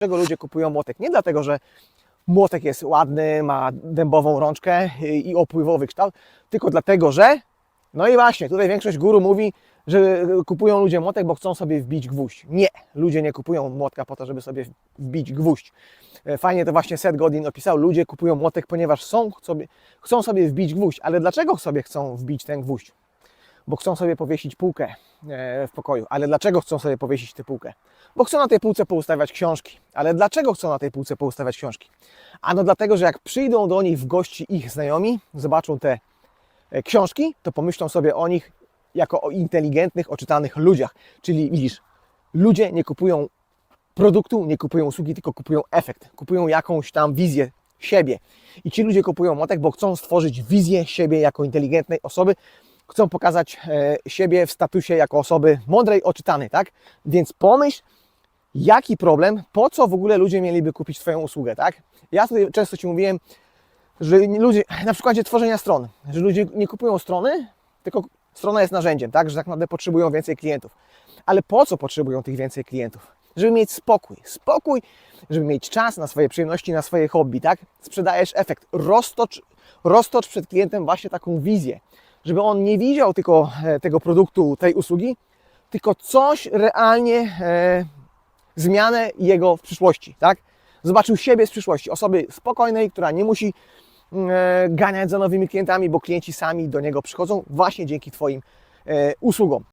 Dlaczego ludzie kupują młotek? Nie dlatego, że młotek jest ładny, ma dębową rączkę i opływowy kształt, tylko dlatego, że no i właśnie, tutaj większość guru mówi, że kupują ludzie młotek, bo chcą sobie wbić gwóźdź. Nie, ludzie nie kupują młotka po to, żeby sobie wbić gwóźdź. E, Fajnie to właśnie Seth Godin opisał, ludzie kupują młotek, ponieważ są, sobie, chcą sobie wbić gwóźdź. Ale dlaczego sobie chcą wbić ten gwóźdź? Bo chcą sobie powiesić półkę e, w pokoju. Ale dlaczego chcą sobie powiesić tę półkę? Bo chcą na tej półce poustawiać książki. Ale dlaczego chcą na tej półce poustawiać książki? Ano dlatego, że jak przyjdą do nich w gości ich znajomi, zobaczą te e, książki, to pomyślą sobie o nich jako o inteligentnych, oczytanych ludziach. Czyli widzisz, ludzie nie kupują produktu, nie kupują usługi, tylko kupują efekt, kupują jakąś tam wizję siebie. I ci ludzie kupują młotek, bo chcą stworzyć wizję siebie jako inteligentnej osoby, chcą pokazać e, siebie w statusie jako osoby mądrej, oczytanej, tak? Więc pomyśl, jaki problem, po co w ogóle ludzie mieliby kupić Twoją usługę, tak? Ja tutaj często Ci mówiłem, że ludzie, na przykładzie tworzenia stron, że ludzie nie kupują strony, tylko strona jest narzędziem, tak? Że tak naprawdę potrzebują więcej klientów. Ale po co potrzebują tych więcej klientów? Żeby mieć spokój. Spokój, żeby mieć czas na swoje przyjemności, na swoje hobby, tak? Sprzedajesz efekt. Roztocz, roztocz przed klientem właśnie taką wizję, żeby on nie widział tylko e, tego produktu, tej usługi, tylko coś realnie, e, zmianę jego w przyszłości, tak? Zobaczył siebie z przyszłości, osoby spokojnej, która nie musi mm, e, ganiać za nowymi klientami, bo klienci sami do niego przychodzą właśnie dzięki Twoim e, usługom.